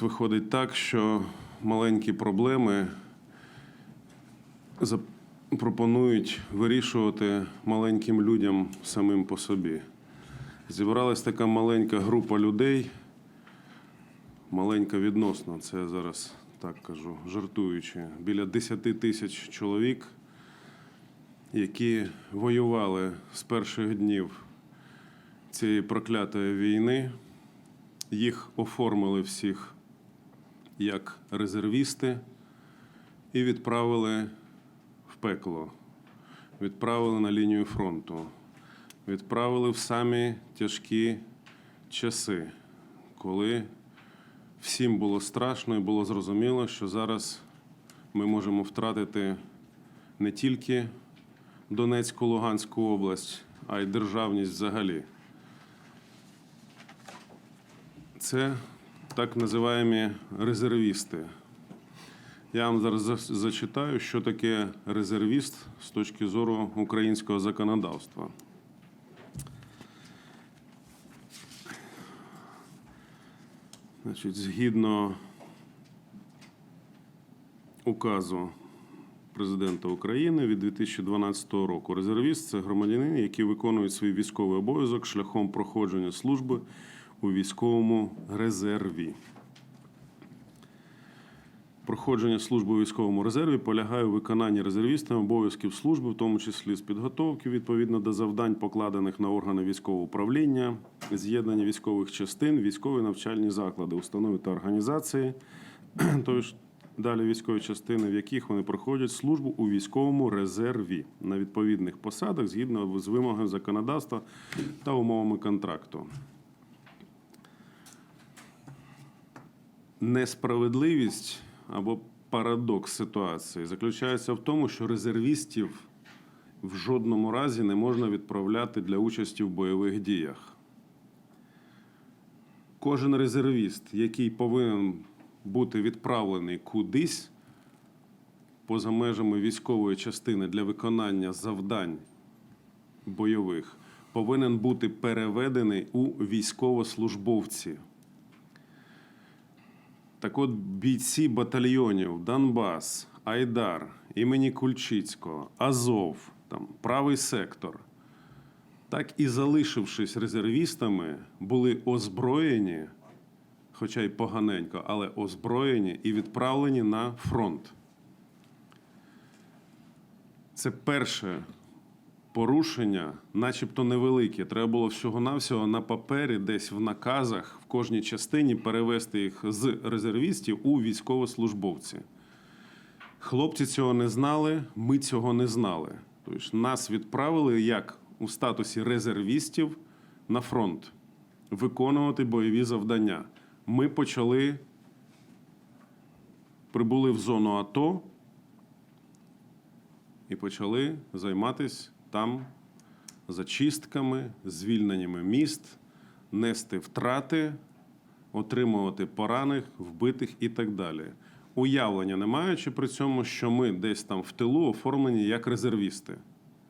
виходить так, що маленькі проблеми пропонують вирішувати маленьким людям самим по собі. Зібралась така маленька група людей, маленька відносно, це я зараз так кажу, жартуючи, біля 10 тисяч чоловік, які воювали з перших днів цієї проклятої війни. Їх оформили всіх як резервісти і відправили в пекло, відправили на лінію фронту, відправили в самі тяжкі часи, коли всім було страшно і було зрозуміло, що зараз ми можемо втратити не тільки Донецьку, Луганську область, а й державність взагалі. Це так називаємо резервісти. Я вам зараз зачитаю, що таке резервіст з точки зору українського законодавства. Значить, згідно указу президента України від 2012 року, резервіст це громадянин, який виконує свій військовий обов'язок шляхом проходження служби у військовому резерві. Проходження служби у військовому резерві полягає у виконанні резервістами обов'язків служби, в тому числі з підготовки відповідно до завдань, покладених на органи військового управління, з'єднання військових частин, військові навчальні заклади, установи та організації, тож далі військові частини, в яких вони проходять службу у військовому резерві на відповідних посадах згідно з вимогами законодавства та умовами контракту. Несправедливість або парадокс ситуації заключається в тому, що резервістів в жодному разі не можна відправляти для участі в бойових діях. Кожен резервіст, який повинен бути відправлений кудись поза межами військової частини для виконання завдань бойових, повинен бути переведений у військовослужбовці. Так от бійці батальйонів Донбас, Айдар, імені Кульчицького, Азов, там, правий сектор, так і залишившись резервістами, були озброєні, хоча й поганенько, але озброєні і відправлені на фронт. Це перше порушення, начебто невелике. Треба було всього-навсього на папері, десь в наказах в кожній частині перевести їх з резервістів у військовослужбовці. Хлопці цього не знали, ми цього не знали. Тобто нас відправили як у статусі резервістів на фронт виконувати бойові завдання. Ми почали прибули в зону АТО і почали займатися там зачистками, звільненнями міст, нести втрати, отримувати поранених, вбитих і так далі. Уявлення не маючи при цьому, що ми десь там в тилу оформлені як резервісти.